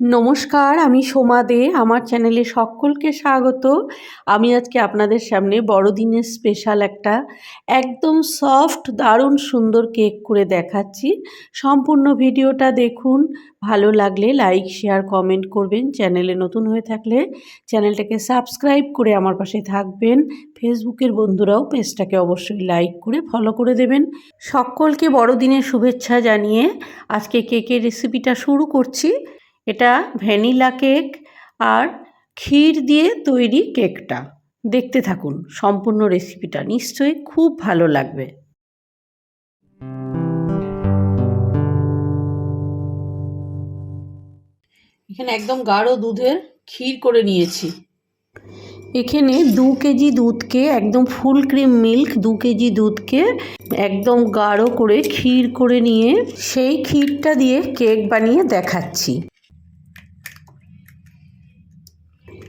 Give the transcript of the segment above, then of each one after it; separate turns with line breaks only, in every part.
নমস্কার, আমি সোমা দে, আমার চ্যানেলে সকলকে স্বাগত। আমি আজকে আপনাদের সামনে বড়দিনের স্পেশাল একটা একদম সফট দারুণ, সুন্দর কেক করে দেখাচ্ছি। সম্পূর্ণ ভিডিওটা দেখুন, ভালো লাগলে লাইক শেয়ার কমেন্ট করবেন। চ্যানেলে নতুন হয়ে থাকলে চ্যানেলটাকে সাবস্ক্রাইব করে আমার পাশে থাকবেন। ফেসবুকের বন্ধুরাও পেজটাকে অবশ্যই লাইক করে ফলো করে দেবেন। সকলকে বড়দিনের শুভেচ্ছা জানিয়ে আজকে কেকের রেসিপিটা শুরু করছি। এটা ভ্যানিলা কেক আর ক্ষীর দিয়ে তৈরি কেকটা। দেখতে থাকুন সম্পূর্ণ রেসিপিটা, নিশ্চয়ই খুব ভালো লাগবে। এখানে একদম গাঢ় দুধের ক্ষীর করে নিয়েছি। এখানে দু কেজি দুধকে, একদম ফুল ক্রিম মিল্ক দু কেজি দুধকে একদম গাঢ় করে ক্ষীর করে নিয়ে সেই ক্ষীরটা দিয়ে কেক বানিয়ে দেখাচ্ছি।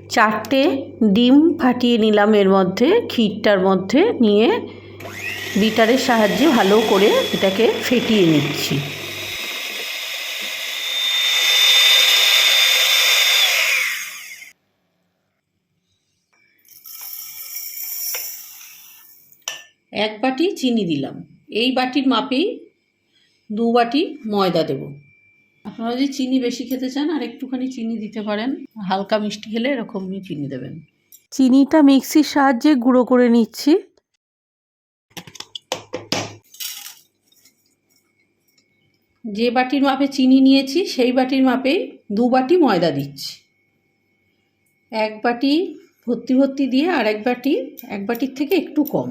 চারটে ডিম ফাটিয়ে নিলাম এর মধ্যে, ক্ষীরটার মধ্যে নিয়ে বিটারের সাহায্যে ভালো করে এটাকে ফেটিয়ে নিচ্ছি। এক বাটি চিনি দিলাম। এই বাটির মাপেই দু বাটি ময়দা দেব। আপনারা যদি চিনি বেশি খেতে চান আর একটুখানি চিনি দিতে পারেন। হালকা মিষ্টি খেলে এরকমই চিনি দেবেন। চিনিটা মিক্সির সাহায্যে গুঁড়ো করে নিচ্ছি। যে বাটির মাপে চিনি নিয়েছি সেই বাটির মাপেই দু বাটি ময়দা দিচ্ছি। এক বাটি ভর্তি ভর্তি দিয়ে আর এক বাটি এক বাটির থেকে একটু কম।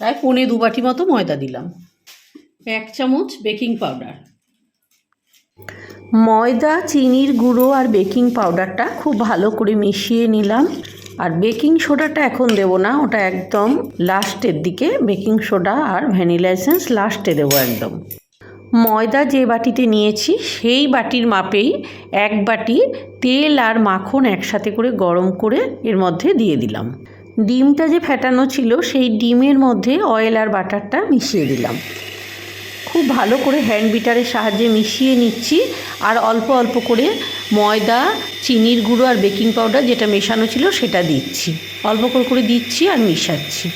প্রায় পৌনে দু বাটি মতো ময়দা দিলাম। এক চামচ বেকিং পাউডার। ময়দা, চিনির গুঁড়ো আর বেকিং পাউডারটা খুব ভালো করে মিশিয়ে নিলাম। আর বেকিং সোডাটা এখন দেবো না, ওটা একদম লাস্টের দিকে। বেকিং সোডা আর ভ্যানিলা এসেন্স লাস্টে দেবো একদম। ময়দা যে বাটিতে নিয়েছি, সেই বাটির মাপেই এক বাটি তেল আর মাখন একসাথে করে গরম করে এর মধ্যে দিয়ে দিলাম। ডিমটা যে ফেটানো ছিল, সেই ডিমের মধ্যে অয়েল আর বাটারটা মিশিয়ে দিলাম। খুব ভালো করে হ্যান্ড বিটারের সাহায্যে মিশিয়ে নিচ্ছি। আর অল্প অল্প করে ময়দা, চিনির গুঁড়ো আর বেকিং পাউডার যেটা মেশানো ছিল সেটা দিচ্ছি। অল্প করে করে দিচ্ছি আর মিশাচ্ছি।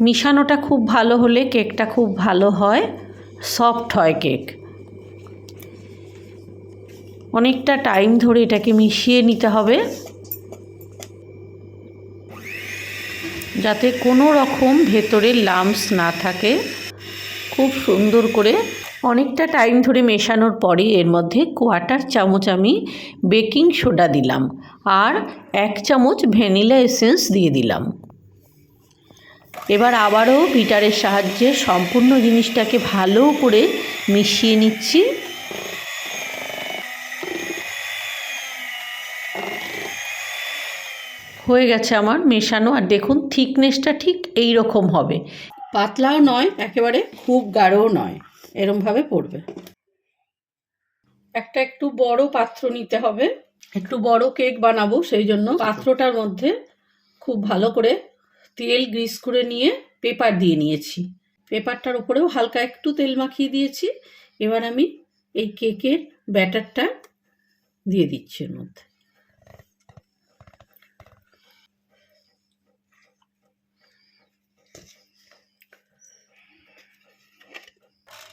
মিশানোটা খুব ভালো হলে কেকটা খুব ভালো হয় সফট হয় কেক। অনেকটা টাইম ধরে এটাকে মিশিয়ে নিতে হবে। যাতে কোনো রকম ভেতরে লাম্পস না থাকে। খুব সুন্দর করে অনেকটা টাইম ধরে মেশানোর পরে এর মধ্যে কোয়াটার চামচ আমি বেকিং সোডা দিলাম আর এক চামচ ভ্যানিলা এসেন্স দিয়ে দিলাম। এবার আবারও বিটারের সাহায্যে সম্পূর্ণ জিনিসটাকে ভালো করে মিশিয়ে নিচ্ছি। হয়ে গেছে আমার মেশানো। আর দেখুন থিকনেসটা ঠিক এই রকম হবে। পাতলাও নয়, একেবারে খুব গাঢ়ও নয়। এরমভাবে পড়বে। একটা একটু বড় পাত্র নিতে হবে। একটু বড় কেক বানাবো, সেই জন্য পাত্রটার মধ্যে খুব ভালো করে তেল গ্রিস করে নিয়ে পেপার দিয়ে নিয়েছি। পেপারটার উপরেও হালকা একটু তেল মাখিয়ে দিয়েছি। এবার আমি এই কেকের ব্যাটারটা দিয়ে দিচ্ছি এর মধ্যে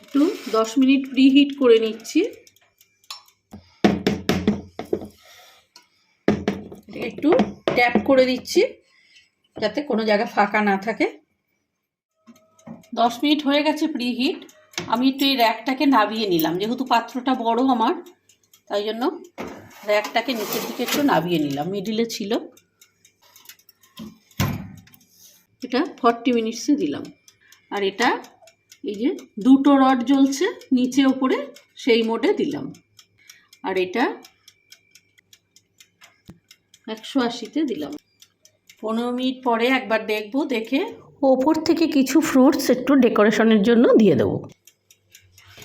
একটু দশ মিনিট প্রিহিট করে নিচ্ছি। একটু ট্যাপ করে দিচ্ছি, যাতে কোনো জায়গা ফাঁকা না থাকে। দশ মিনিট হয়ে গেছে প্রিহিট আমি একটু এই র্যাকটাকে নাবিয়ে নিলাম, যেহেতু পাত্রটা বড় আমার, তাই জন্য র্যাকটাকে নিচের দিকে একটু নাবিয়ে নিলাম মিডিলে ছিল। এটা ফর্টি মিনিটসে দিলাম। আর এটা এই যে দুটো রড জ্বলছে, নিচে, ওপরে সেই মোডে দিলাম। আর এটা একশো আশিতে দিলাম। পনেরো মিনিট পরে একবার দেখব, দেখে ওপর থেকে কিছু ফ্রুটস একটু ডেকোরেশনের জন্য দিয়ে দেবো।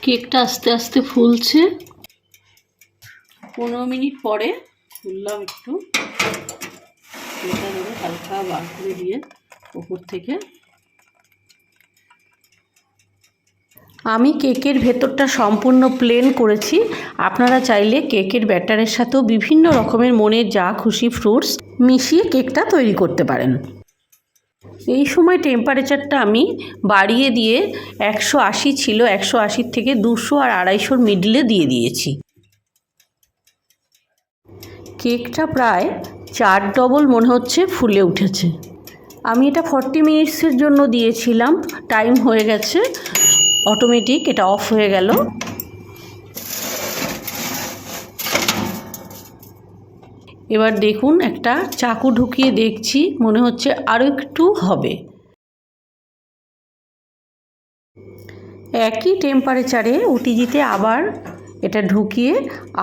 কেকটা আস্তে আস্তে ফুলছে। পনেরো মিনিট পরে খুললাম একটু। হালকা বার করে দিয়ে ওপর থেকে। আমি কেকের ভেতরটা সম্পূর্ণ প্লেন করেছি। আপনারা চাইলে কেকের ব্যাটারের সাথেও বিভিন্ন রকমের মনে যা খুশি ফ্রুটস মিশিয়ে কেকটা তৈরি করতে পারেন। এই সময় টেম্পারেচারটা আমি বাড়িয়ে দিয়ে একশো আশি ছিল, একশো আশির থেকে দুশো আর আড়াইশোর মিডলে দিয়ে দিয়েছি। কেকটা প্রায় চার ডবল মনে হচ্ছে ফুলে উঠেছে। আমি এটা ফর্টি মিনিটসের জন্য দিয়েছিলাম টাইম হয়ে গেছে। অটোমেটিক এটা অফ হয়ে গেল। এবার দেখুন, একটা চাকু ঢুকিয়ে দেখছি, মনে হচ্ছে আরও একটু হবে। একই টেম্পারেচারে ওটিজিতে আবার এটা ঢুকিয়ে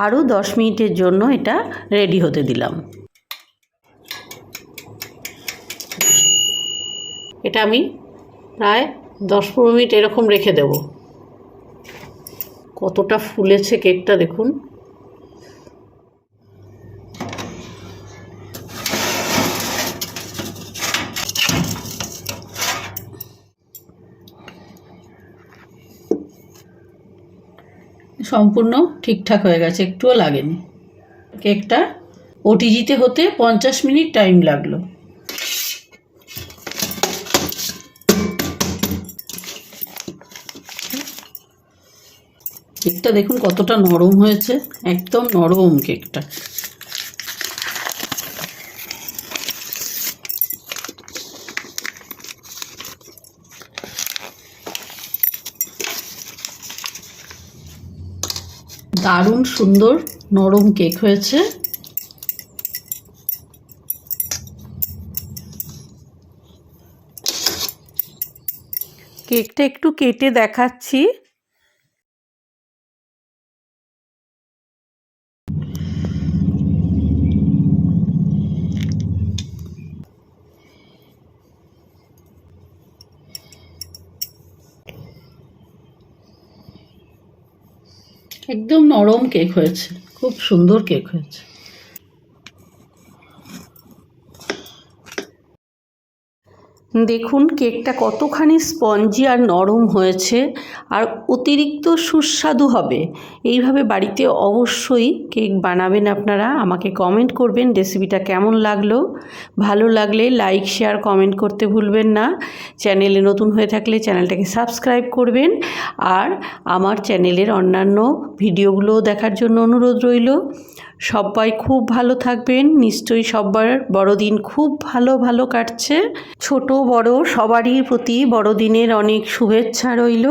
আরও দশ মিনিটের জন্য এটা রেডি হতে দিলাম। এটা আমি প্রায় দশ পনেরো মিনিট এরকম রেখে দেব। কতটা ফুলেছে কেকটা দেখুন। সম্পূর্ণ ঠিকঠাক হয়ে গেছে, একটুও লাগেনি। কেকটা ওটিজিতে হতে পঞ্চাশ মিনিট টাইম লাগল। কেকটা দেখুন কতটা নরম হয়েছে, একদম নরম কেকটা। দারুণ সুন্দর নরম কেক হয়েছে। কেকটা একটু কেটে দেখাচ্ছি। একদম নরম কেক হয়েছে। খুব সুন্দর কেক হয়েছে। দেখুন কেকটা কতখানি স্পঞ্জি আর নরম হয়েছে আর অতিরিক্ত সুস্বাদু হবে। এইভাবে বাড়িতে অবশ্যই কেক বানাবেন আপনারা। আমাকে কমেন্ট করবেন রেসিপিটা কেমন লাগল। ভালো লাগলে লাইক শেয়ার কমেন্ট করতে ভুলবেন না। চ্যানেলে নতুন হয়ে থাকলে চ্যানেলটাকে সাবস্ক্রাইব করবেন। আর আমার চ্যানেলের অন্যান্য ভিডিওগুলো দেখার জন্য অনুরোধ রইল। সবাই খুব ভালো থাকবেন। নিশ্চয়ই সবার বড়দিন খুব ভালো ভালো কাটছে। ছোট, বড় সবারই প্রতি বড়দিনের অনেক শুভেচ্ছা রইল।